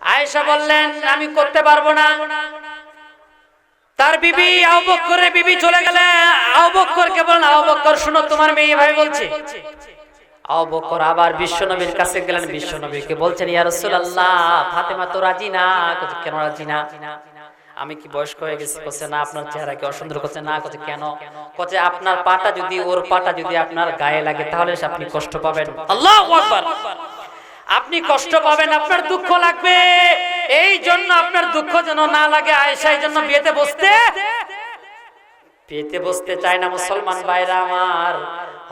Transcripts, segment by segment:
আয়েশা বললেন, আমি করতে পারব না। তার বিবি আবু বিবি চলে গেলে বললেন আবু বকর শুনো, তোমার মেয়ে ভাই বলছে। আবু আবার বিশ্বনবীর কাছে গেলেন। বিশ্বনবীকে বলছেন আমি কি বয়স্ক হয়ে গেছি? না, আপনার চেহারা কি অসুন্দর করছে। না কেন? কছে আপনার পাটা যদি, ওর পাটা যদি আপনার গায়ে লাগে, তাহলে আপনি কষ্ট পাবেন। আপনি কষ্ট পাবেন আপনার দুঃখ লাগবে। এই জন্য আপনার দুঃখ যেন না লাগে আয়েশা এই জন্য বিয়েতে বসতে। বিয়েতে বসতে চায় না মুসলমান ভাইরা আমার।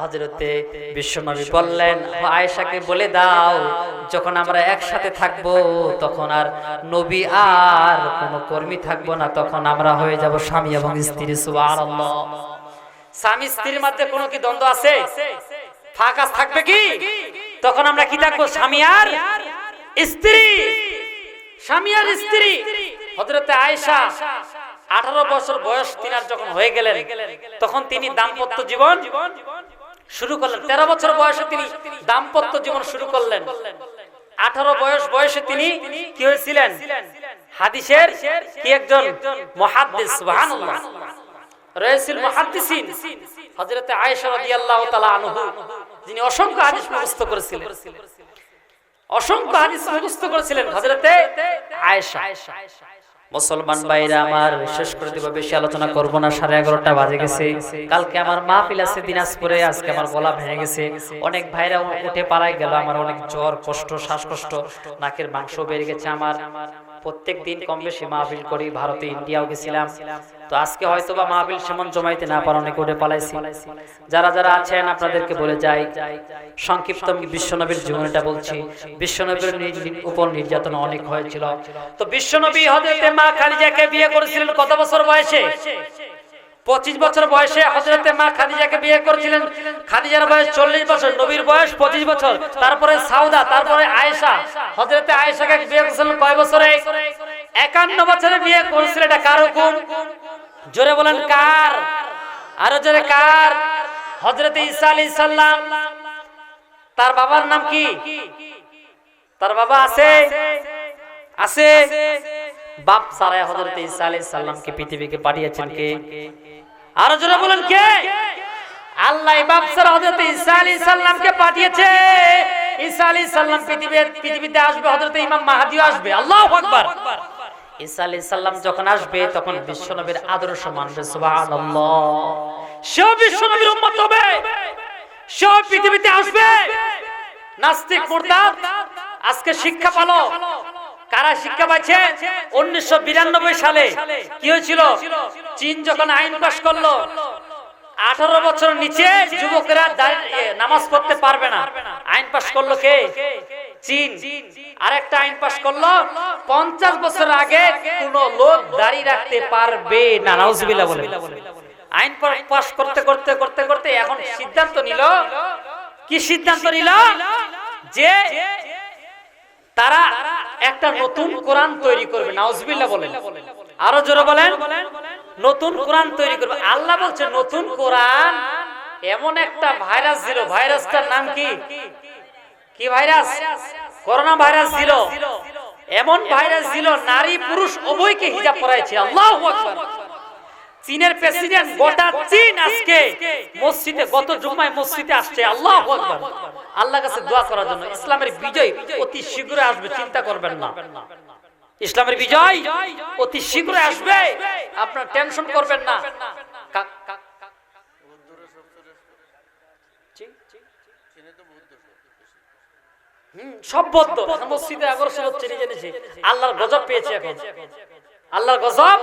হজরতে বিশ্বনবী বললেন আয়েশাকে বলে দাও যখন আমরা একসাথে থাকব তখন আর নবী আর কোনো কর্মী থাকব না তখন আমরা হয়ে যাব স্বামী এবং স্ত্রী সুবহানাল্লাহ। স্বামী স্ত্রীর মধ্যে কোনো কি দ্বন্দ্ব আছে? ফাঁকা থাকবে কি? তখন আমরা কি থাকব? স্বামী আর স্ত্রী। স্বামী আর স্ত্রী। হজরতে আয়েশা আঠারো বছর বয়স তিনার যখন হয়ে গেলেন, তখন তিনি দাম্পত্য জীবন শুরু করলেন। তেরো বছর বয়সে তিনি দাম্পত্য জীবন শুরু করলেন। আঠারো বয়স বয়সে তিনি কি হয়েছিলেন? হাদিসের কি একজন মহাদ্দিস, সুবহানাল্লাহ। রয়েছিল মুহাদ্দিসিন। হযরতে আয়েশা রাদিয়াল্লাহু তাআলা আনহু। যিনি অসংখ্য হাদিস মুখস্থ করেছিলেন। অসংখ্য হাদিস মুখস্থ করেছিলেন হযরতে আয়েশা। মুসলমান ভাইরা আমার শেষ করে দিব, বেশি আলোচনা করব না, সাড়ে এগারোটা বাজে গেছে। কালকে আমার মাহফিল আছে দিনাজপুরে, আজকে আমার গলা ভেঙে গেছে। অনেক ভাইরা উঠে পালায় গেল, আমার অনেক জ্বর, কষ্ট, শ্বাসকষ্ট, নাকের মাংস বেড়ে গেছে আমার। প্রত্যেক দিন কম বেশি মাহফিল করি ভারতে ইন্ডিয়াও গেছিলাম। তো আজকে হয়তো বা মাহফিল সেমন জমাইতে না পার অনেক উঠে পালাইছি। যারা যারা আছেন আপনাদেরকে বলে যাই সংক্ষিপ্ত আমি বিশ্বনবীর জীবনটা বলছি। বিশ্বনবীর উপর নির্যাতন অনেক হয়েছিল। তো বিশ্বনবী হজরতে মা খালিজাকে বিয়ে করেছিলেন কত বছর বয়সে? পঁচিশ বছর বয়সে হজরতে মা খাদিজাকে বিয়ে করেছিলেন। খাদিজার বয়স চল্লিশ বছর, নবীর বয়স পঁচিশ বছর। তারপরে সাউদা, তারপরে আয়েশা। হজরতে আয়েশাকে বিয়ে করেছিলেন কয় বছরে? একান্ন বছরে বিয়ে করেছিলেন এটা কার হুকুম? জোরে বলেন কার? আরও জোরে কার? হজরতে ঈসা আলী সাল্লাম তার বাবার নাম কি? তার বাবা আছে? আছে। বাপ সারাই হজরত ঈসা আলাইহিস সালামকে, পৃথিবীকে পাঠিয়েছেন কে? আরও জোরে বলেন কে? আল্লাহ বাপ সারা হজরত ঈসা আলাইহিস সালামকে পাঠিয়েছে। ঈসা আলাইহিস সালাম পৃথিবীতে পৃথিবীতে আসবে হজরত ইমাম মাহদিও আসবে। আল্লাহু আকবার। ঈসা আলাইহিস সালাম যখন আসবে, তখন বিশ্বনবীর আদর্শ মানবে, সুবহানাল্লাহ। সে বিশ্বনবীর উম্মত হবে। সে পৃথিবীতে আসবে। নাস্তিক মুরতাদ আজকে শিক্ষা পালো। কারা শিক্ষা পাচ্ছে উনিশশো বিরানব্বই সালে। কি হয়েছিল? চীন যখন আইন পাশ করল, আঠারো বছর নিচে যুবকেরা নামাজ পড়তে পারবে না। আইন পাশ করল কে? চীন। আরেকটা আইন পাশ করল, পঞ্চাশ বছর আগে কোন লোক দাঁড়িয়ে রাখতে পারবে না। বলে আইন পাশ করতে করতে করতে করতে এখন সিদ্ধান্ত নিল। কি সিদ্ধান্ত নিল? যে তারা একটা নতুন কোরআন তৈরি করবে, নাউজবিল্লাহ বলেন। আরও জোরে বলেন। নতুন কোরআন তৈরি করবে। আল্লাহ বলছে, নতুন কোরআন এমন একটা ভাইরাস ছিল ভাইরাসটার নাম কি? কি ভাইরাস? করোনা ভাইরাস ছিল এমন ভাইরাস ছিল নারী পুরুষ উভয়কে হিজাব পরাইছে আল্লাহু আকবার। চীনের প্রেসিডেন্ট গোটা চীন আজকে মসজিদে, গত জুম্মায় মসজিদে আসছে। আল্লাহ আল্লাহ কাছে দোয়া করার জন্য ইসলামের বিজয় অতি শীঘ্রই আসবে, চিন্তা করবেন না। ইসলামের বিজয় অতি শীঘ্রই আসবে, আপনার টেনশন করবেন না। সব বদ্ধ। মসজিদে আকর্ষণ হচ্ছে, নিজে নিজে। আল্লাহর গজব পেয়েছে এখন। আল্লাহর গজব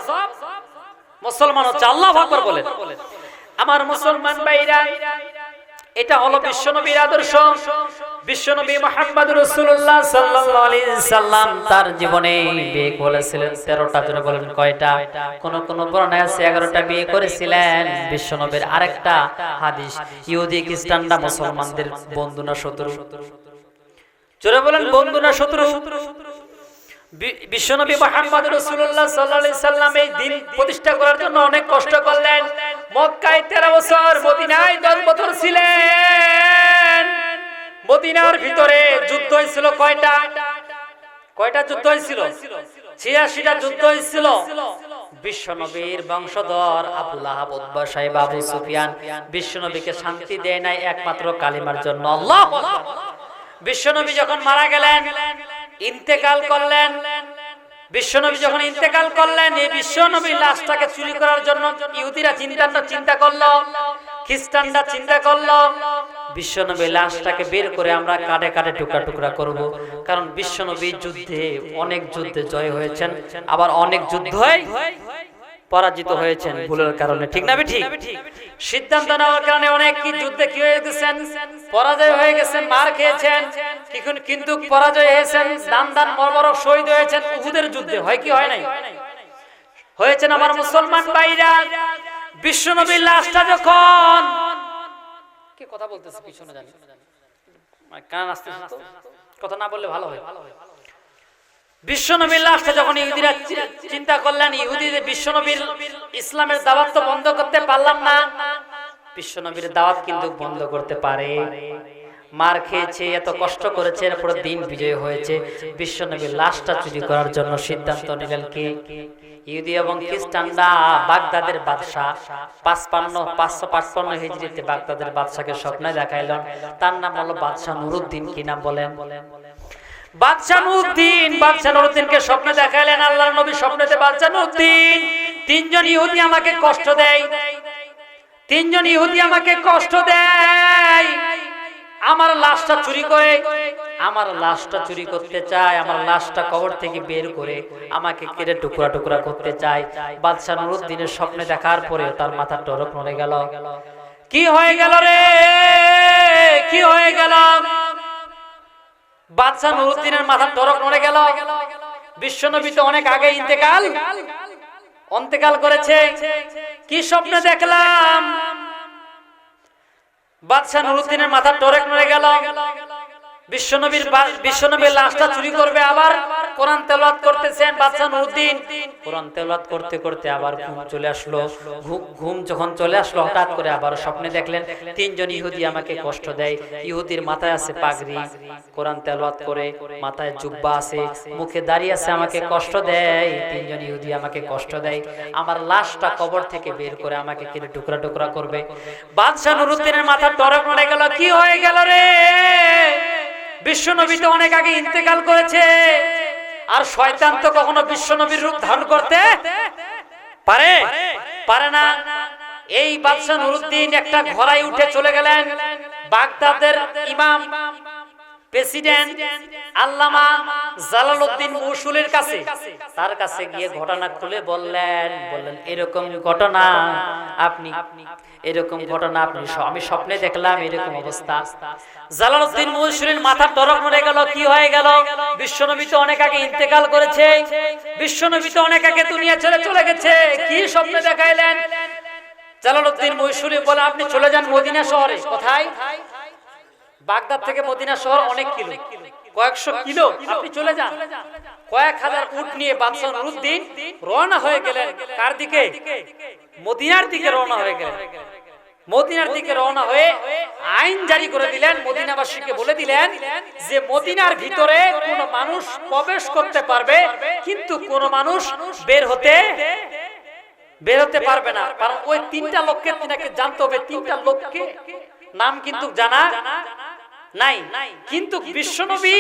মুসলমান হচ্ছে আল্লাহ আকবার বলেন আমার মুসলমান ভাইরা এটা হলো বিশ্বনবীর আদর্শ। বিশ্বনবী মুহাম্মদ রাসূলুল্লাহ সাল্লাল্লাহু আলাইহি সাল্লাম তার জীবনে বিয়ে করেছিলেন। 13টা জনে বলেন কয়টা? কোন কোন বর্ণনায় আছে 11টা বিয়ে করেছিলেন। বিশ্বনবীর আরেকটা হাদিস ইহুদি খ্রিস্টানরা মুসলমানদের বন্ধু না শত্রু। জোরে বলেন বন্ধু না শত্রু। বিশ্বনবী মুহাম্মদ রাসূলুল্লাহ সাল্লাল্লাহু আলাইহি সাল্লাম এই দিন প্রতিষ্ঠা করার জন্য অনেক কষ্ট করলেন। মক্কায় 13 বছর মদিনায় 10 বছর ছিলেন। মদিনার ভিতরে যুদ্ধ হয়েছিল কয়টা? কয়টা যুদ্ধ হয়েছিল? ছিয়াশিটা যুদ্ধ হয়েছিল। বিশ্বনবীর বংশধর আবুল আহাব উদ্বা সাহেব আবু সুফিয়ান বিশ্বনবীকে শান্তি দেয় নাই একমাত্র কালিমার জন্য। বিশ্বনবী যখন মারা গেলেন ইন্তেকাল করলেন। বিশ্বনবী যখন ইন্তেকাল করলেন, এই বিশ্বনবীর লাশটাকে চুরি করার জন্য ইহুদিরা চিন্তা চিন্তা করল, খ্রিস্টানরা চিন্তা করল। বিশ্বনবী লাশটাকে বের করে আমরা কাটে কাটে টুকরা টুকরা করব। কারণ বিশ্বনবী যুদ্ধে অনেক যুদ্ধে জয় হয়েছেন, আবার অনেক যুদ্ধ পরাজিত হয়েছেন ভুলের কারণে ঠিক না ঠিক? সিদ্ধান্ত নেওয়ার কারণে অনেক কি যুদ্ধে কি হয়ে গেছেন? পরাজয় হয়ে গেছেন? মার খেয়েছেন কিন্তু পরাজয় হয়েছেন? দান দান মরবরক শহীদ হয়েছেন? উহুদের যুদ্ধে হয় কি হয় নাই? হয়েছেন আমার মুসলমান ভাইরা। বিশ্বনবীর লাশটা যখন কি কথা বলতেছে পিছনে জানি? মানে কান আসতে কথা না বললে ভালো হয়। বিশ্বনবীর লাশটা যখন ইহুদিরা চিন্তা করলেন ইহুদিদের বিশ্বনবীর ইসলামের দাওয়াত তো বন্ধ করতে পারলাম না। বিশ্বনবীর দাওয়াত কিন্তু বন্ধ করতে পারে। মার খেয়েছে, এত কষ্ট করেছে, এরপরে দিন বিজয় হয়েছে। বিশ্বনবীর লাশটা চুরি করার জন্য সিদ্ধান্ত নিলেন কে? ইহুদি এবং খ্রিস্টানরা, বাগদাদের বাদশাহ। পাঁচপান্ন, পাঁচশো পাঁচপান্ন হিজড়িতে বাগদাদের বাদশাকে স্বপ্নে দেখাইলেন। তার নাম হলো বাদশাহ নুরুদ্দিন কি নাম বলেন? বাদশাহ নুরুদ্দিনকে স্বপ্নে আল্লাহর নবী স্বপ্নেতে বাদশাহ নুরুদ্দিন তিনজন ইহুদি আমাকে কষ্ট দেয়। তিনজন ইহুদি আমাকে কষ্ট দেয়। আমার লাশটা চুরি করে আমার লাশটা চুরি করতে চায় আমার লাশটা কবর থেকে বের করে আমাকে কেটে টুকরা টুকরা করতে চায়। বাদশাহ নুরুদ্দিনের স্বপ্নে দেখার পরে তার মাথা টরক নড়ে গেল। কি হয়ে গেল রে? কি হয়ে গেল বাদশাহ নুরুদ্দিনের মাথার টরক নড়ে গেল। বিশ্বনবী তো অনেক আগে ইন্তেকাল। অন্তেকাল করেছে। কি স্বপ্ন দেখলাম? বাদশাহ নুরুদ্দিনের মাথার টরক নড়ে গেল। বিশ্বনবীর বিশ্বনবীর লাশটা চুরি করবে আবার কোরআন করতেছেন কোরআন করতে করতে আবার ঘুম চলে আসলো। ঘুম যখন চলে আসলো, হঠাৎ করে আবার স্বপ্নে দেখলেন, তিনজন ইহুদি আমাকে কষ্ট দেয়। ইহুদির মাথায় আছে পাগড়ি। কোরআন করে মাথায় জুব্বা আছে, মুখে দাঁড়িয়ে আছে, আমাকে কষ্ট দেয়। তিনজন ইহুদি আমাকে কষ্ট দেয়। আমার লাশটা কবর থেকে বের করে আমাকে কিনে টুকরা টুকরা করবে। বাদশাহ নুরুদ্দিনের মাথা টরক নড়ে গেল। কি হয়ে গেল রে? বিশ্বনবী তো অনেক আগে ইন্তেকাল করেছে। আর শয়তান তো কখনো বিশ্বনবীর রূপ ধারণ করতে পারে? পারে না। এই বাদশাহ নুরুদ্দিন একটা ঘোড়ায় উঠে চলে গেলেন। বাগদাদের ইমাম প্রেসিডেন্ট, আল্লামা জালালউদ্দিন মৌসুলের কাছে তার কাছে গিয়ে ঘটনা খুলে বললেন বললেন, এরকম ঘটনা আপনি, এরকম ঘটনা আপনি আমি স্বপ্নে দেখলাম এরকম অবস্থা। জালালউদ্দিন মৌসুলের মাথা টরক মরে গেল, কি হয়ে গেল? বিশ্বনবী তো অনেক আগে ইন্তেকাল করেছে। বিশ্বনবী তো অনেক আগে দুনিয়া ছেড়ে চলে গেছে। কি স্বপ্নে দেখাইলেন? জালালউদ্দিন মৌসুলি বলে, আপনি চলে যান মদিনা শহরে। কোথায়? বাগদাদ থেকে মদিনা শহর অনেক কিলো। কয়েকশো কিলো। আপনি চলে যান। কয়েক হাজার উট নিয়ে বাদশাহ নুরুদ্দিন রওনা হয়ে গেলেন কার দিকে? মদিনার দিকে রওনা হয়ে গেলেন। মদিনার দিকে রওনা হয়ে আইন জারি করে দিলেন মদিনাবাসীকে বলে দিলেন যে মদিনার ভিতরে কোন মানুষ প্রবেশ করতে পারবে কিন্তু কোন মানুষ বের হতে বের হতে পারবে না। কারণ ওই তিনটা লোককে তিনাকে জানতে হবে। তিনটা লোককে নাম কিন্তু জানা। নাই। কিন্তু বিশ্বনবী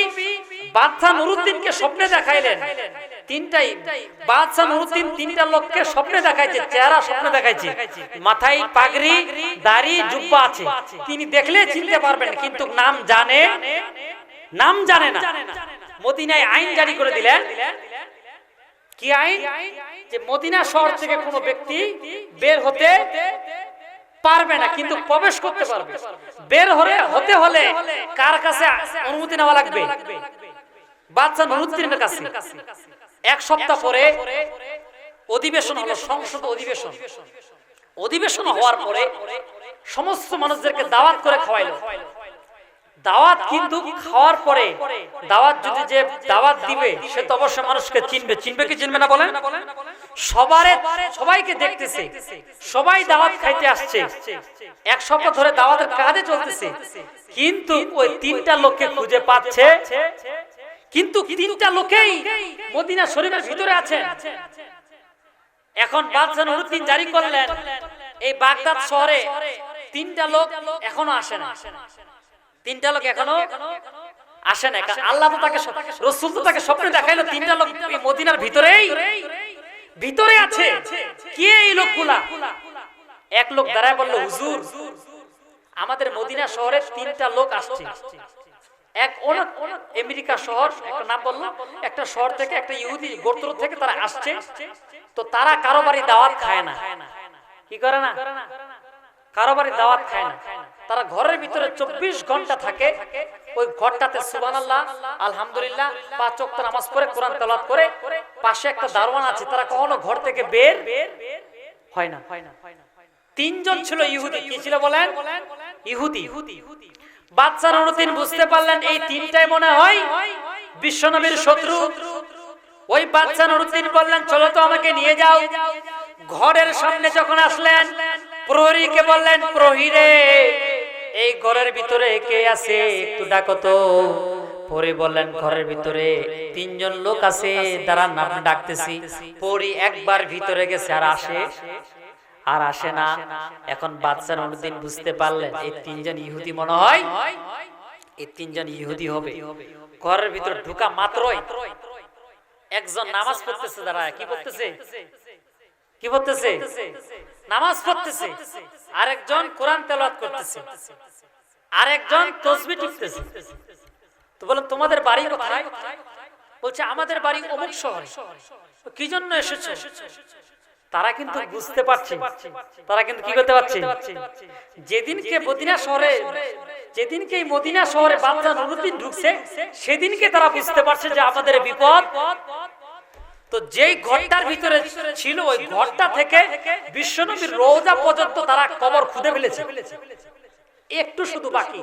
বাদশাহ নুরুদ্দিনকে স্বপ্নে দেখাইলেন। তিনটাই। বাদশাহ নুরুদ্দিন তিনটা লোককে স্বপ্নে দেখাইছে, চেহারা স্বপ্নে দেখাইছে। মাথায় পাগড়ি, দাড়ি, জুব্বা আছে। তিনি দেখলে চিনতে পারবেন, কিন্তু নাম জানে নাম জানে না। মদিনায় আইন জারি করে দিলেন। কি আইন? যে মদিনা শহর থেকে কোনো ব্যক্তি বের হতে পারবে না কিন্তু প্রবেশ করতে পারবে। বের হলে হতে হলে কার কাছে অনুমতি নেওয়া লাগবে? বাচ্চা নুরুদ্দিনের কাছে। এক সপ্তাহ পরে অধিবেশন হলো সংসদ অধিবেশন। অধিবেশন। হওয়ার পরে সমস্ত মানুষদেরকে দাওয়াত করে খাওয়াইলো। দাওয়াত কিন্তু খাওয়ার পরে দাওয়াত যদি যে দাওয়াত দিবে সে তো অবশ্যই মানুষকে চিনবে। চিনবে কি চিনবে না বলেন? সবারে সবাইকে দেখতেছে। সবাই দাওয়াত খাইতে আসছে। এক সপ্তাহ ধরে দাওয়াতের কাজে চলতেছে। কিন্তু ওই তিনটা লোককে খুঁজে পাচ্ছে। কিন্তু তিনটা লোকেই মদিনা শরীফের ভিতরে আছেন এখন বাদশাহ নুরুদ্দিন জারি করলেন, এই বাগদাদ শহরে তিনটা লোক এখনও আসে না। তিনটা লোক এখনও আসে না। আল্লাহ তো তাকে রসুল তো তাকে স্বপ্নে দেখাইলো, তিনটা লোক মদিনার ভিতরেই। ভিতরে আছে। কে এই লোকগুলা? এক লোক দাঁড়ায় বলল, হুজুর, আমাদের মদিনা শহরে তিনটা লোক আসছে। এক আমেরিকা শহর, একটা নাম বলল, একটা শহর থেকে একটা ইহুদি গোত্র থেকে তারা আসছে। তো তারা কারও বাড়ি দাওয়াত খায় না। কি করে না? কারও বাড়ি দাওয়াত খায় না। তারা ঘরের ভিতরে চব্বিশ ঘণ্টা থাকে। ওই ঘরটাতে সুবান আল্লাহ আলহামদুলিল্লাহ, পাঁচ ওয়াক্ত নামাজ পড়ে কোরআন তেলাওয়াত করে পাশে একটা দারোয়ান আছে, তারা কখনো ঘর থেকে বের হয় না। তিনজন ছিল ইহুদি, কি ছিল বলেন? ইহুদি। বাচ্চা নুরুদ্দিন বুঝতে পারলেন এই তিনটাই মনে হয় বিশ্বনবীর শত্রু। ওই বাচ্চা নুরুদ্দিন বললেন, চলো তো আমাকে নিয়ে যাও। ঘরের সামনে যখন আসলেন, প্রহরীকে বললেন প্রহরীরে এই ঘরের ভিতরে কে আছে? একটু ডাকো তো। পরে বললেন, ঘরের ভিতরে তিনজন লোক আছে, দাঁড়ান আপনি ডাকতেছি। পরি একবার ভিতরে গেছে, আর আসে। আর আসে না। এখন বাচ্চার অনুদিন বুঝতে পারলেন, এই তিনজন ইহুদি মনে হয়, এই তিনজন ইহুদি হবে। ঘরের ভিতর ঢুকা মাত্রই একজন নামাজ পড়তেছে দাঁড়া কি পড়তেছে? কি পড়তেছে? নামাজ পড়তেছে, আরেকজন কোরআন তেলাওয়াত করতেছে, আরেকজন তসবি টিপতেছে। তো বলেন তোমাদের বাড়ি কোথায়? বলছে, আমাদের বাড়ি অমুক শহরে। কি জন্য এসেছ? তারা কিন্তু বুঝতে পারছে, তারা কিন্তু কি করতে পারছে? যেদিনকে মদিনা শহরে, যেদিনকে এই মদিনা শহরে বাদশাহ নুরুদ্দিন ঢুকছে, সেদিনকে তারা বুঝতে পারছে যে আমাদের বিপদ তো যেই ঘরটার ভিতরে ছিল, ওই ঘরটা থেকে বিশ্বনবীর রোজা পর্যন্ত তারা কবর খুঁজে ফেলেছে। একটু শুধু বাকি।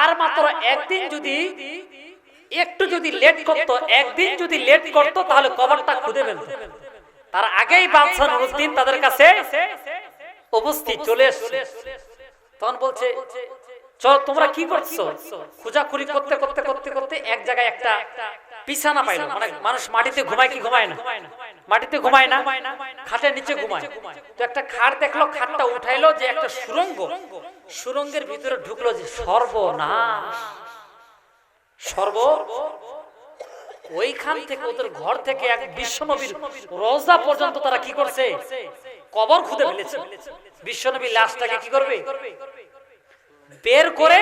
আর মাত্র একদিন যদি, একটু যদি লেট করতো, একদিন যদি লেট করতো, তাহলে কবরটা খুঁজে ফেলতো। তার আগেই বাদশাহ নুরুদ্দিন তাদের কাছে উপস্থিত চলে এসছে। তখন বলছে তোমরা কি করছ? খুঁজাখুরি করতে করতে করতে করতে এক জায়গায় একটা বিছানা পাইলো। মানে মানুষ মাটিতে ঘুমায় কি ঘুমায় না? মাটিতে ঘুমায় না? খাটের নিচে ঘুমায়। তো একটা খাট দেখল, খাটটা উঠাইলো যে একটা সুরঙ্গ। সুরঙ্গের ভিতরে ঢুকলো যে সর্বনাশ। সর্ব ওইখান থেকে, ওদের ঘর থেকে এক বিশ্বনবীর রোজা পর্যন্ত তারা কি করছে? কবর খুঁজে ফেলেছে। বিশ্বনবীর লাশটাকে কি করবে? বের করে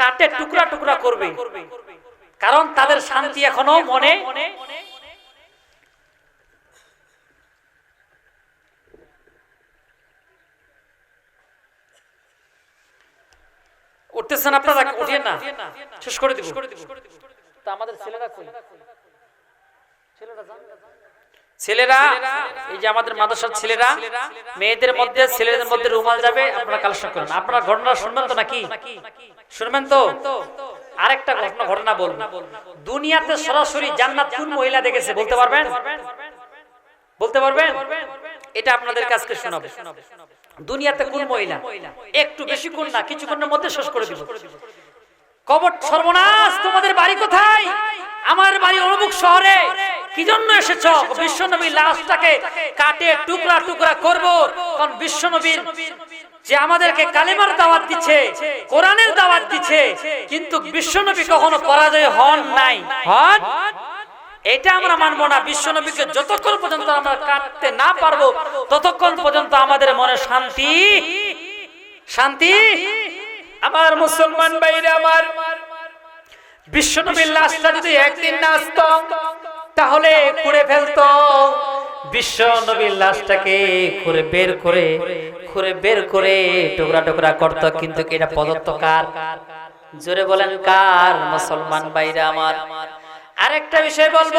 কাটে টুকরা টুকরা করবে। কারণ তাদের শান্তি এখনও মনে উঠতেছেন আপনারা? উঠিয়ে না। শেষ করে দিব। তা আমাদের ছেলেরা ছেলেরা ছেলেরা এই যে আমাদের মাদ্রাসার ছেলেরা মেয়েদের মধ্যে ছেলেদের মধ্যে রুমাল যাবে আপনারা কালেকশন করুন। আপনারা ঘটনা শুনবেন তো নাকি? শুনবেন তো আরেকটা ঘটনা ঘটনা বলব। দুনিয়াতে সরাসরি জান্নাত কোন মহিলা দেখেছে বলতে পারবেন? বলতে পারবেন? এটা আপনাদের কাছকে শোনাবো। দুনিয়াতে কোন মহিলা? একটু বেশিক্ষণ না কিছুক্ষণের মধ্যে শেষ করে দিব। কবর সর্বনাশ! তোমাদের বাড়ি কোথায়? আমার বাড়ি অমুক শহরে। কি জন্য এসেছ? বিশ্বনবী লাশটাকে কাটে টুকরা টুকরা করব। কারণ বিশ্বনবীর যে আমাদেরকে কালেমার দাওয়াত দিচ্ছে, কোরআনের দাওয়াত দিচ্ছে, কিন্তু বিশ্বনবী কখনো পরাজয় হন নাই। হন? এটা আমরা মানবো না। বিশ্বনবীকে যতক্ষণ পর্যন্ত আমরা কাটতে না পারব, ততক্ষণ পর্যন্ত আমাদের মনে শান্তি। শান্তি? আমার মুসলমান ভাইরা, আমার বিশ্বনবীর লাশটা যদি একদিন না আসতো তাহলে খুঁড়ে ফেলতো। বিশ্ব নবীর লাশটাকে খুঁড়ে বের করে, খুঁড়ে বের করে টুকরা টুকরা করতো, কিন্তু এটা পদত্ত কার? জোরে বলেন কার, মুসলমান ভাইরা আমার। আরেকটা বিষয় বলব,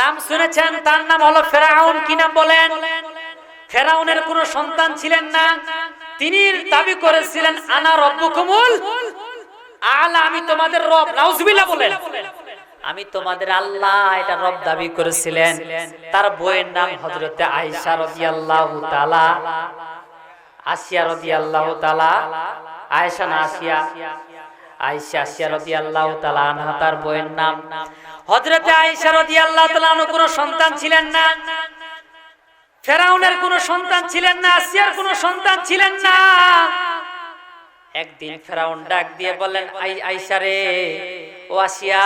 নাম শুনেছেন, তার নাম হলো ফেরাউন, কি নাম বলেন? ফেরাউনের কোনো সন্তান ছিলেন না, তিনি দাবি করেছিলেন, আনা রব্বুকুমুল আলা আমি তোমাদের রব, নাউজুবিল্লাহ বলেন। আমি তোমাদের আল্লাহ এটা রব দাবি করেছিলেন। তার বইয়ের নাম হযরতে আয়েশা রাদিয়াল্লাহু তাআলা। আসিয়া রাদিয়াল্লাহু তাআলা। আয়েশা না আসিয়া। আনহা, তার নাম। কোনো সন্তান ছিলেন না। ফেরাউনের কোনো সন্তান ছিলেন না, আসিয়ার কোনো সন্তান ছিলেন না। একদিন ফেরাউন ডাক দিয়ে বললেন, আই আইসা রে ও আসিয়া,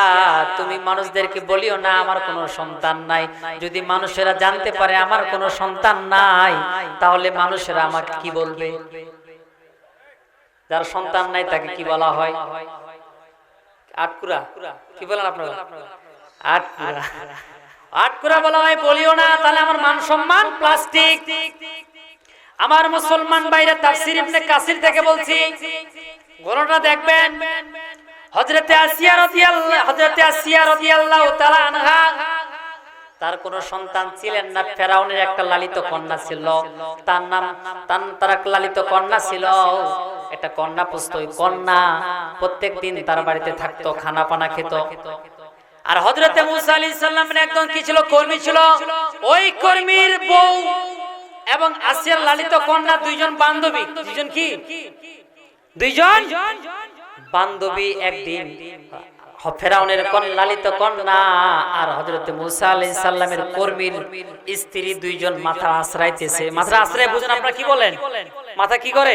তুমি মানুষদেরকে বলিও না, আমার কোনো সন্তান নাই। যদি মানুষেরা জানতে পারে আমার কোনো সন্তান নাই, তাহলে মানুষেরা আমাকে কি বলবে? যার সন্তান নাই, তাকে কি বলা হয়? আটকুরা, কি বলেন আপনারা? আটকুরা। আটকুরা বলা হয়, বলিও না, তাহলে আমার মান সম্মান প্লাস্টিক। আমার মুসলমান বাইরে তাফসির ইবনে কাসির থেকে বলছি গণনা দেখবেন তার কোন সন্তান ছিলেন না, ফেরাউনের একটা লালিত কন্যা ছিল। তার নাম, তার লালিত কন্যা ছিল। একটা কন্যা ওই কন্যা প্রত্যেক দিন তার বাড়িতে থাকতো খানা পানা খেত। আর হজরতে মুসা কি ছিল? কর্মী ছিল। ওই কর্মীর বউ এবং আসিয়ার লালিত কন্যা দুইজন বান্ধবী। দুইজন কি? দুইজন? বান্ধবী একদিন, ফেরাউনের লালিত কন্যা আর হযরতে মুসা আলাইহিস সালামের কর্মীর স্ত্রী দুইজন মাথা আশ্রাইতেছে। মাথা আশ্রয় বুঝেন আপনারা কি বলেন? মাথা কি করে?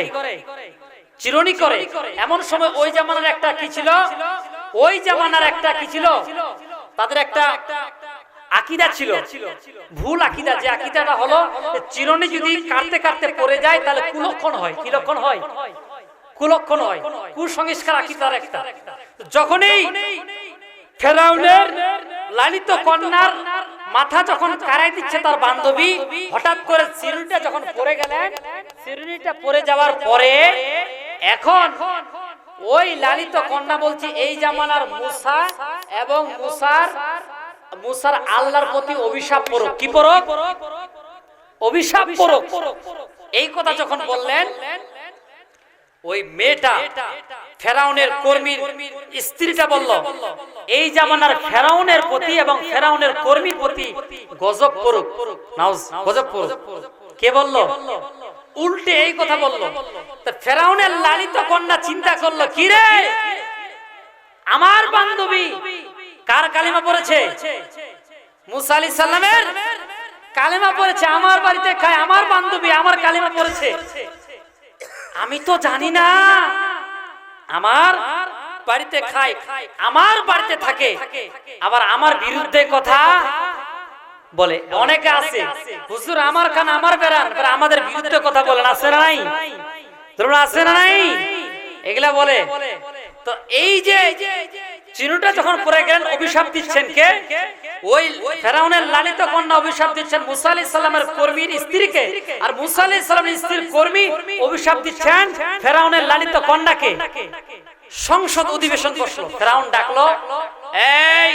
চিরনি করে। এমন সময় ওই জামানার একটা কি ছিল? ওই জামানার একটা কি ছিল? তাদের একটা আকিদা ছিল। ভুল আকিদা। যে আকিদাটা হলো চিরনি যদি কাটতে কাটতে পড়ে যায়, তাহলে কুলক্ষণ হয়। কি লক্ষণ হয়? কুলক্ষণ হয়। কুসংস্কার আকিদার একটা। যখনই ফেরাউনের লালিত কন্যার মাথা যখন কারাই দিচ্ছে তার বান্ধবী হঠাৎ করে চিরুনিটা যখন পড়ে গেলেন চিরুনিটা পড়ে যাওয়ার পরে এখন ওই লালিত কন্যা বলছি এই জামানার মুসা এবং মুসার মুসার আল্লাহর প্রতি অভিশাপ পড়ুক কি পড়ুক অভিশাপ পড়ুক এই কথা যখন বললেন ওই মেয়েটা ফেরাউনের কর্মীর স্ত্রীটা বলল, এই জামানার ফেরাউনের প্রতি এবং ফেরাউনের কর্মীর প্রতি গজব করুক গজব করুক কে বলল? উল্টে এই কথা বলল ফেরাউনের লালিত কন্যা চিন্তা করল, কি রে? আমার বান্ধবী কার কালিমা পড়েছে? মুসা আলী সাল্লামের কালিমা পড়েছে, আমার বাড়িতে খায়, আমার বান্ধবী আমার কালিমা পড়েছে। আমি তো জানি না। আমার বাড়িতে খায়, আমার বাড়িতে থাকে। আবার আমার বিরুদ্ধে কথা বলে। অনেকে আছে। হুজুর, আমার খান আমার বেড়ান। আমাদের বিরুদ্ধে কথা বলেন, আছে না নাই? ধরুন, আছে না নাই? এগুলা বলে। তো এই যে চিনুটা যখন পরে গেলেন, অভিশাপ দিচ্ছেন কে? ওই ফেরাউনের লালিত কন্যা অভিশাপ দিচ্ছেন। মুসা আলাইহিস সালামের কর্মীর স্ত্রীকে। আর মুসা আলাইহিস সালামের স্ত্রীর কর্মী অভিশাপ দিচ্ছেন ফেরাউনের লালিত কন্যাকে। সংসদ অধিবেশন বসল। ফেরাউন ডাকলো, এই,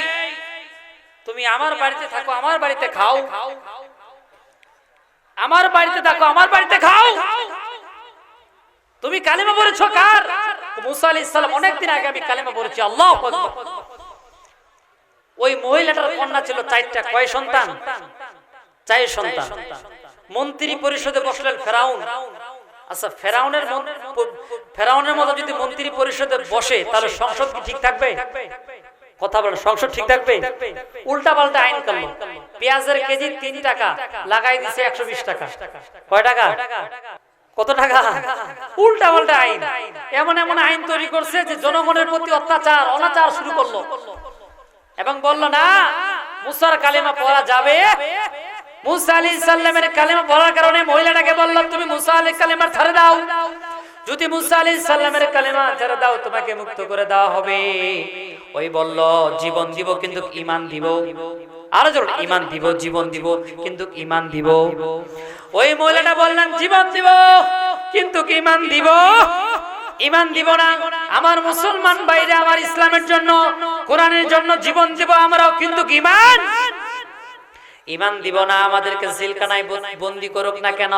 তুমি আমার বাড়িতে থাকো, আমার বাড়িতে খাও। আমার বাড়িতে থাকো, আমার বাড়িতে খাও। তুমি কালিমা পড়েছো কার? মুসা আলাইহিস সালাম অনেকদিন আগে আমি কালিমা পড়েছি, আল্লাহু ওই মহিলাটার কন্যা ছিল চারটা, কয় সন্তান? চার সন্তান। মন্ত্রী পরিষদে বসলেন ফেরাউন। আচ্ছা ফেরাউনের ফেরাউনের মতো যদি মন্ত্রী পরিষদে বসে, তাহলে সংসদ কি ঠিক থাকবে? কথা বলেন, সংসদ ঠিক থাকবে? উল্টা পাল্টা আইন করল। পেঁয়াজের কেজি তিন টাকা, লাগাই দিছে একশো বিশ টাকা। কয় টাকা? কত টাকা? উল্টা পাল্টা আইন। এমন এমন আইন তৈরি করছে যে জনগণের প্রতি অত্যাচার, অনাচার শুরু করল। এবং বলল, না, মুসার কালিমা পড়া যাবে। মুসা আলী সাল্লামের কালিমা পড়ার কারণে মহিলাটাকে বলল তুমি মুসা আলী কালিমার ছাড়ে দাও। যদি মুসা আলী সাল্লামের কালিমা ছেড়ে দাও, তোমাকে মুক্ত করে দেওয়া হবে। ওই বলল, জীবন দিব, কিন্তু ইমান দিব। আরও জোর ইমান দিব, জীবন দিব, কিন্তু ইমান দিব। ওই মহিলাটা বললেন, জীবন দিব, কিন্তু ইমান দিব? ইমান দিব না। আমার মুসলমান বাইরে আমার ইসলামের জন্য, কোরআনের জন্য জীবন দিব, আমরাও কিন্তু ইমান? ইমান দিব না, আমাদেরকে জেলখানায় বন- বন্দি করুক না কেন?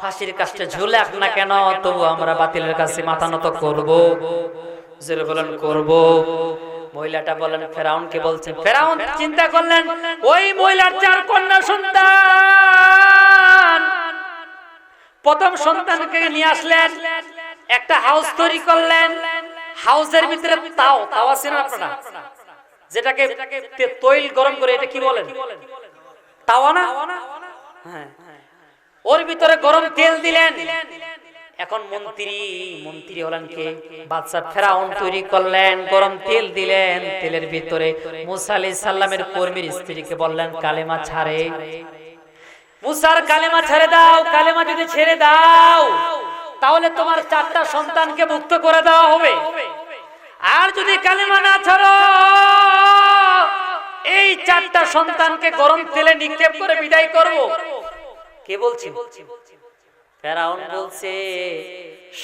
ফাঁসির কাছে ঝুলাক না কেন? তবু আমরা বাতিলের কাছে মাথা নত করব। জেলে বলেন, করব। মহিলাটা বলেন ফেরাউনকে বলছেন? ফেরাউন চিন্তা করলেন ওই মহিলার চার কন্যা সন্তান। প্রথম সন্তানকে নিয়ে আসলেন একটা হাউস তৈরি করলেন। হাউসের ভিতরে তাও তাও আছে না আপনারা? যেটাকে তৈল গরম করে এটা কি বলেন? তাওয়া না? হ্যাঁ। ওর ভিতরে গরম তেল দিলেন। এখন মন্ত্রী মন্ত্রী হলেন কে বাদশা ফেরাউন তৈরি করলেন গরম তেল দিলেন তেলের ভিতরে মুসা আলাইহিস সালামের কর্মীর স্ত্রীকে বললেন কালেমা ছাড়ে। মুসার কালেমা ছেড়ে দাও কালেমা যদি ছেড়ে দাও তাহলে তোমার চারটা সন্তানকে মুক্ত করে দেওয়া হবে। আর যদি কালেমা না ছাড়ো এই চারটা সন্তানকে গরম তেলে নিক্ষেপ করে বিদায় করব। কে বলছি? ফেরাউন বলছে,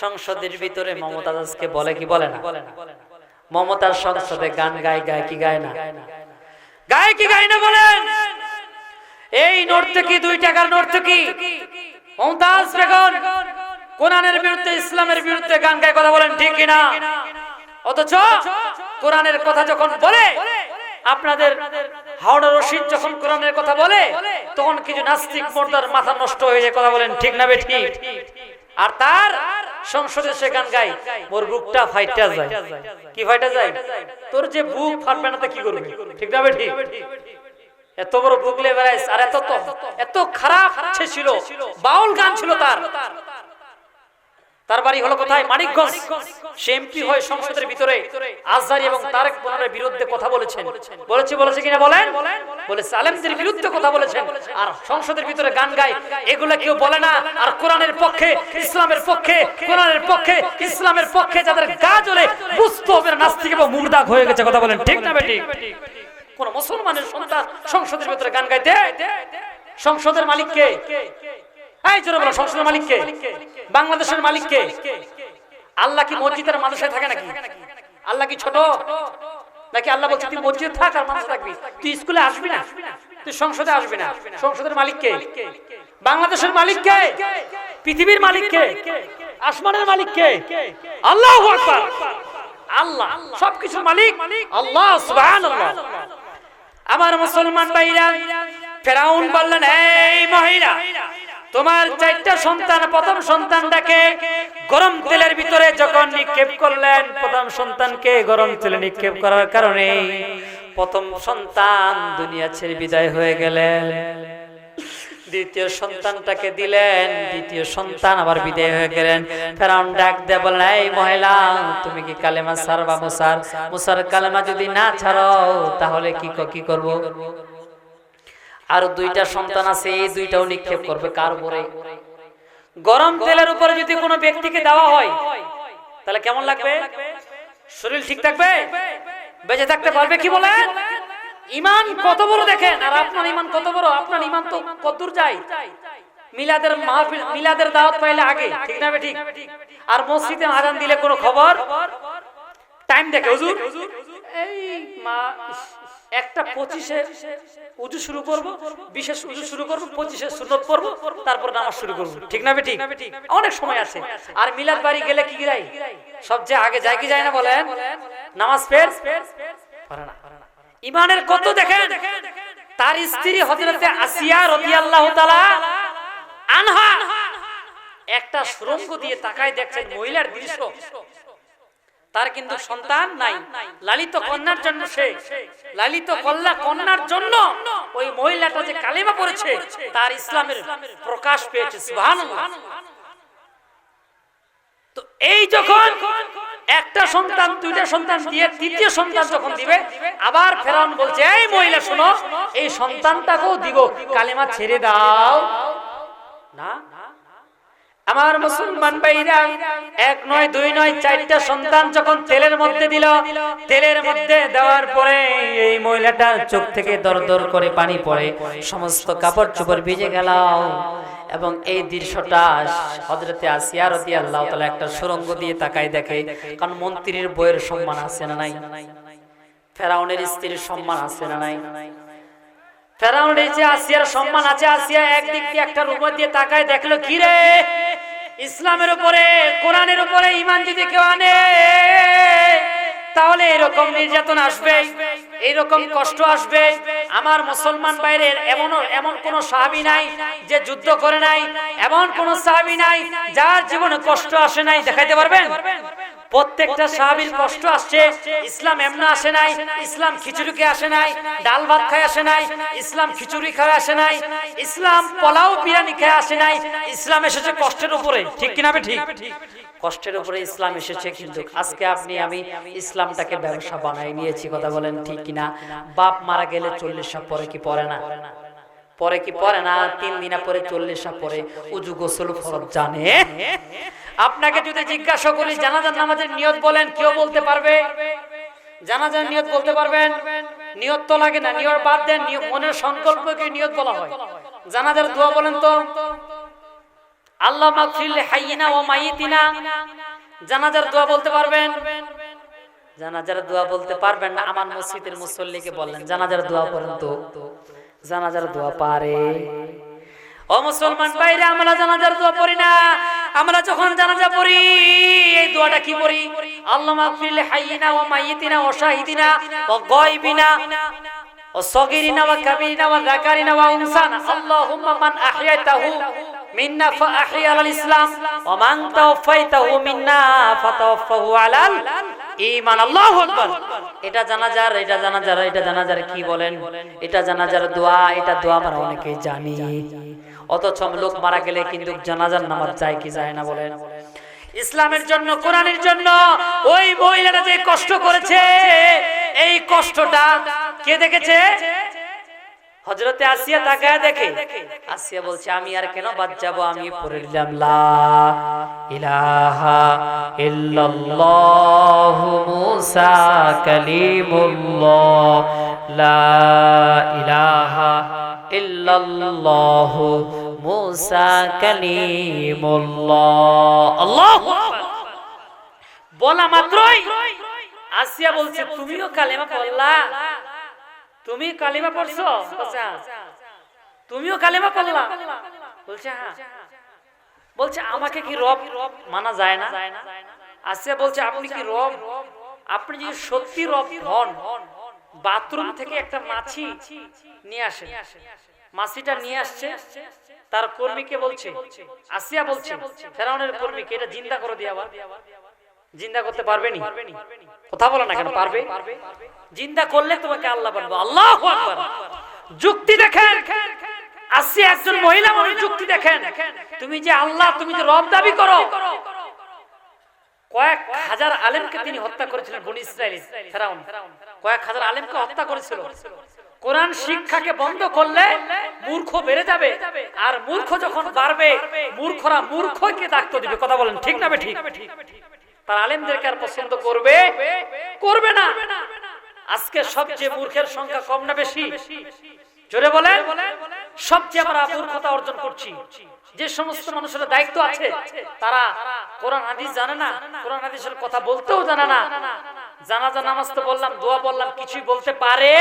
সংসদের ভিতরে মমতাজকে বলে কি বলে না? মমতার সংসদে গান গায় গায় কি গায় না? গায় কি গায় না বলেন? এই নর্তকী দুই টাকার নর্তকী মমতাজ বেগম কোরআনের বিরুদ্ধে, ইসলামের বিরুদ্ধে গান গায় কথা বলেন, ঠিক কিনা? অথচ কোরআনের কথা যখন বলে, আপনাদের হাওড়া রশিদ যখন কোরআনের কথা বলে, তখন কিছু নাস্তিক মোর্দার মাথা নষ্ট হয়ে যায়, কথা বলেন ঠিক না বে ঠিক? আর তার সংসদে সে গান গাই মোর বুকটা ফাইটা যায়। কি ফাইটা যায়? তোর যে বুক ফাটবে না তো কি করবি? ঠিক না বে ঠিক? এত বড় বুকলে বেড়াইস, আর এত এত খারাপ ছিল। বাউল গান ছিল তার। তার বাড়ি হলো কোথায়? মানিকগঞ্জ। সে এমপি হয় সংসদের ভিতরে আজহারি এবং তারেক বোনের বিরুদ্ধে কথা বলেছেন। বলেছে বলেছে কিনা বলেন? বলে সালেমদের বিরুদ্ধে কথা বলেছেন। আর সংসদের ভিতরে গান গায়। এগুলা কেউ বলে না। আর কোরআনের পক্ষে ইসলামের পক্ষে কোরআনের পক্ষে ইসলামের পক্ষে যাদের গা জ্বলে বুঝতে হবে নাস্তিক এবং মুর্দাক হয়ে গেছে কথা বলেন ঠিক না বেটি? কোন মুসলমানের সন্তান সংসদের ভিতরে গান গাইতে? সংসদের মালিককে? এই জোরে বলো সংসদের মালিককে বাংলাদেশের মালিককে আল্লাহ কি মসজিদের মানুষের থাকে নাকি? আল্লাহ কি ছোট? নাকি আল্লাহ বলছে, তুই মসজিদে থাক আর মানুষ থাকবি। তুই স্কুলে আসবি না? তুই সংসদে আসবি না? সংসদের মালিককে বাংলাদেশের মালিককে পৃথিবীর মালিককে আসমানের মালিককে আল্লাহ আল্লাহ, সবকিছুর মালিক আল্লাহ, সুবহানাল্লাহ। আমার মুসলমান ভাইরা, ফেরাউন বললেন, এই মহিলা তোমার চারটা সন্তান, প্রথম সন্তানটাকে গরম তেলের ভিতরে যখন নিক্ষেপ করলেন, প্রথম সন্তানকে গরম তেলে নিক্ষেপ করার কারণে প্রথম সন্তান দুনিয়া ছেড়ে বিদায় হয়ে গেলেন। দ্বিতীয় সন্তানটাকে দিলেন, দ্বিতীয় সন্তান আবার বিদায় হয়ে গেলেন। ফেরাউন ডাক দিয়ে বললেন, এই মহিলা, তুমি কি কালেমা সারবা মুসার? মুসার কালেমা যদি না ছাড়ো, তাহলে ক- কি করব? আর দুইটা সন্তান আছে এই দুইটাও নিক্ষেপ করবে কার উপরে? গরম তেলের উপরে যদি কোনো ব্যক্তিকে দেওয়া হয় তাহলে কেমন লাগবে? শরীর ঠিক থাকবে? বেঁচে থাকতে পারবে কি বলে ইমান কত বড় দেখেন? আর আপনার ইমান কত বড়? আপনার ইমান তো কতদূর যায়? মিলাদের মাহফিল মিলাদের দাওয়াত পাইলে আগে ঠিক না বে ঠিক আর মসজিদে আজান দিলে কোনো খবর? টাইম দেখে হুজুর? এই মা একটা পঁচিশে উজু শুরু করব বিশেষ উজু শুরু করব পঁচিশে সুন্নত পড়ব তারপর নামাজ শুরু করব। ঠিক না বেটি? অনেক সময় আছে। আর মিলাদ বাড়ি গেলে কি যাই সবচেয়ে আগে যায় কি যায় না বলেন? নামাজ ফের? ইমানের কত দেখেন? তার স্ত্রী হযরতে আসিয়া রাদিয়াল্লাহু তাআলা আনহা। একটা সুরঙ্গ দিয়ে তাকায় দেখছেন মহিলার দৃশ্য। তার কিন্তু সন্তান নাই। লালিত কন্যার জন্য সে লালিত কল্লা কন্যার জন্য ওই মহিলাটা যে কালিমা পড়েছে তার ইসলামের প্রকাশ পেয়েছে তো এই যখন একটা সন্তান দুইটা সন্তান দিয়ে তৃতীয় সন্তান যখন দিবে আবার ফেরাউন বলছে এই মহিলা শোনো এই সন্তানটাকেও দিব কালিমা ছেড়ে দাও। না আমার মুসলমান ভাইরা, এক নয়, দুই নয়, চারটা সন্তান যখন তেলের মধ্যে দিল, তেলের মধ্যে দেওয়ার পরে এই মহিলাটার চোখ থেকে দর দর করে পানি পড়ে, সমস্ত কাপড় চোপড় ভিজে গেল। এবং এই দৃশ্যটা হজরতে আসিয়া রদি আল্লাহ তালা একটা সুরঙ্গ দিয়ে তাকায় দেখে, কারণ মন্ত্রীর বইয়ের সম্মান আছে না নাই? ফেরাউনের স্ত্রীর সম্মান আছে না নাই? ফেরাউন যে আসিয়ার সম্মান আছে, আসিয়া একদিক দিয়ে একটা রূপ দিয়ে তাকায় দেখল, কি রে? ইসলামের উপরে, কোরআনের উপরে ইমান যদি কেউ আনে, তাহলে এরকম নির্যাতন আসবে এইরকম কষ্ট আসবে। আমার মুসলমান বাইরের এমন এমন কোন সাহাবি নাই যে যুদ্ধ করে নাই, এমন কোন সাহাবি নাই যার জীবনে কষ্ট আসে নাই, দেখাইতে পারবেন? প্রত্যেকটা সাহাবীর কষ্ট আসছে। ইসলাম এমন আসে নাই। ইসলাম খিচুড়িকে আসে নাই। ডাল ভাত খায় আসে নাই। ইসলাম খিচুড়ি খায় আসে নাই। ইসলাম পোলাও বিরিয়ানি খায় আসে নাই। ইসলাম এসেছে কষ্টের উপরে। ঠিক কিনা ঠিক কষ্টের উপরে ইসলাম এসেছে। কিন্তু আজকে আপনি আমি ইসলামটাকে ব্যবসা বানাই নিয়েছি। কথা বলেন ঠিক কিনা? বাপ মারা গেলে চল্লিশ পরে কি পরে না? পরে কি পরে না? তিন দিন পরে চল্লিশ পরে উজু গোসল ফরজ জানে। আপনাকে যদি জিজ্ঞাসা করি, জানাজার নামাজের নিয়ত বলেন, কেউ বলতে পারবে? জানাজার নিয়ত বলতে পারবেন? নিয়ত তো লাগে না, নিয়ত বাদ দেন মনের সংকল্পকে নিয়ত বলা হয়। জানাজার দোয়া বলেন তো, আল্লাহ মাগফির হাইয়িনা ওয়া মাইয়িতিনা। জানাজার দোয়া বলতে পারবেন? জানাজার দোয়া বলতে পারবেন না, আমার মসজিদের মুসল্লিকে বললেন, জানাজার দোয়া করেন তো। জানাজার দোয়া পারে। ও মুসলমান বাইরে আমরা জানাজার দোয়া পড়ি না। আমরা যখন জানাজা পড়ি, এই দোয়াটা কি পড়ি? আল্লাহ মাগফিরলি হাইয়িনা ওয়া মাইয়িতিনা ওয়া শাহিদিনা ওয়া গায়বিনা ওয়া সগীরিনা ওয়া কাবীরিনা ওয়া যাকারিনা ওয়া উনসানা। আল্লাহুম্মা মান আহইয়াতাহু মিন্না ফাহইয়া আলাল ইসলাম ওয়া মান তাওফাইতাহু মিন্না ফাতাওফাহু আলাল ঈমান। আল্লাহু আকবার। এটা জানাজার এটা জানাজার এটা জানাজার কি বলেন? এটা জানাজার দোয়া, এটা দোয়া আমরা অনেকেই জানি। অথচ লোক মারা গেলে কিন্তু জানাজার নামাজ যায় কি যায় না বলেন। ইসলামের জন্য, কোরআনের জন্য ওই মহিলাটা যে কষ্ট করেছে, এই কষ্টটা কে দেখেছে? হজরতে আসিয়া তাকায় দেখে। আসিয়া বলছে, আমি আর কেন বাদ যাব? আমি পড়ে দিলাম লা ইলাহা ইল্লাল্লাহু মুসা কালিমুল্লাহ, লা ইলাহা ইল্লাল্লাহু মুসা কালিমুল্লাহ। আল্লাহু বলা মাত্রই আসিয়া বলছে, তুমিও কালেমা পড়লা? তুমি কালিমা পড়ছো? হ্যাঁ। তুমিও কালিমা পড়লা? বলছে হ্যাঁ। বলছে, আমাকে কি রব মানা যায় না? আসিয়া বলছে, আপনি কি রব? আপনি যদি সত্যি রব হন, বাথরুম থেকে একটা মাছি নিয়ে আসেন মাছিটা নিয়ে আসছে, তার কর্মীকে বলছে, আসিয়া বলছে, ফেরাউনের কর্মীকে, এটা জিন্দা করে দিয়ে আবার। জিন্দা করতে পারবে নি? কথা বলো না কেন, পারবে? জিন্দা করলে তোমাকে আল্লাহ বানবো। আল্লাহ যুক্তি দেখেন আসি একজন মহিলা মানুষ যুক্তি দেখেন। তুমি যে আল্লাহ, তুমি যে রব দাবি করো। কয়েক হাজার আলেমকে তিনি হত্যা করেছিলেন, বনি ইসরায়েল ফেরাউন। কয়েক হাজার আলেমকে হত্যা করেছিল। কোরআন শিক্ষাকে বন্ধ করলে মূর্খ বেড়ে যাবে। আর মূর্খ যখন বাড়বে, মূর্খরা মূর্খকে দায়িত্ব দিবে। কথা বলেন, ঠিক না ঠিক তার আলেমদেরকে আর পছন্দ করবে? করবে না। আজকে সবচেয়ে মূর্খের সংখ্যা কম না বেশি? জোরে বলে সবচেয়ে আমরা মূর্খতা অর্জন করছি। যে সমস্ত মানুষের দায়িত্ব আছে, তারা কোরআন, হাদিস জানে না। কোরআন, হাদিসের কথা বলতেও জানে না। জানাজা, নামাজ তো বললাম, দোয়া বললাম, কিছুই বলতে পারে?